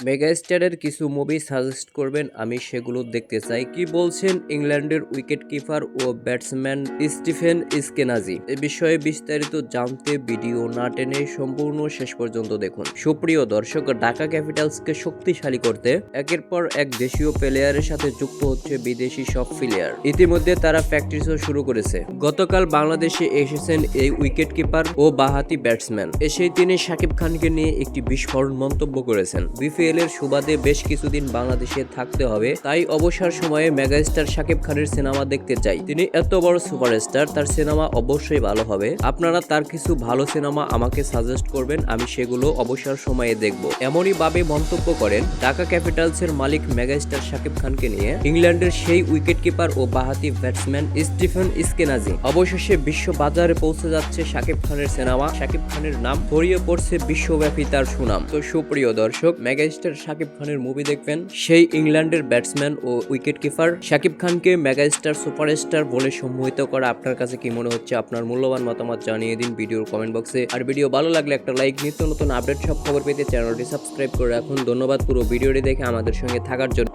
মেগাস্টারের কিছু movie suggest করবেন, আমি সেগুলো দেখতে চাই। কি বলছেন ইংল্যান্ডের উইকেট কিপার ও ব্যাটসম্যান স্টিফেন ইসকেনাজি এ বিষয়ে বিস্তারিত জানতে ভিডিও না টেনে সম্পূর্ণ শেষ পর্যন্ত দেখুন। সুপ্রিয় দর্শক, ঢাকা ক্যাপিটালসকে শক্তিশালী করতে একের পর এক দেশীয় প্লেয়ারের সাথে যুক্ত হচ্ছে বিদেশি সব প্লেয়ার ইতিমধ্যে তারা প্র্যাকটিসও শুরু করেছে। গতকাল বাংলাদেশে এসেছেন এই উইকেট কিপার ও বাহাতি ব্যাটসম্যান এসেই তিনি শাকিব খানকে নিয়ে একটি বিস্ফোরণ মন্তব্য করেছেন। বিপিএল এর সুবাদে বেশ কিছুদিন বাংলাদেশে থাকতে হবে। তাই অবসর সময়ে মেগাস্টার শাকিব খানের সিনেমা দেখতে চাই। তিনি এত বড় সুপারস্টার, তার সিনেমা অবশ্যই ভালো হবে। আপনারা তার কিছু ভালো সিনেমা আমাকে সাজেস্ট করবেন, আমি সেগুলো অবসর সময়ে দেখব। এমনই ভাবে মন্তব্য করেন, ঢাকা ক্যাপিটালস এর মালিক মেগাস্টার শাকিব খানকে নিয়ে, ইংল্যান্ডের সেই উইকেট কিপার ও বাহাতি ব্যাটসম্যান স্টিফেন ইসকেনাজি অবশেষে বিশ্ব বাজারে পৌঁছে যাচ্ছে শাকিব খানের সিনেমা। শাকিব খানের নাম ছড়িয়ে পড়ছে বিশ্বব্যাপী তার সুনাম। তো সুপ্রিয় দর্শক মেগাস্টার শাকিব খানের মুভি দেখবেন। সেই ইংল্যান্ডের ব্যাটসম্যান ও উইকেট কিপার শাকিব খানকে মেগাস্টার সুপারস্টার বলে সম্মোহিত করা আপনার কাছে কি মনে হচ্ছে? আপনার মূল্যবান মতামত জানিয়ে দিন ভিডিওর কমেন্ট বক্সে আর ভিডিও ভালো লাগলে একটা লাইক নিত্য নতুন আপডেট সব খবর পেতে চ্যানেলটি সাবস্ক্রাইব করে রাখুন। ধন্যবাদ পুরো ভিডিওটি দেখে আমাদের সঙ্গে থাকার জন্য।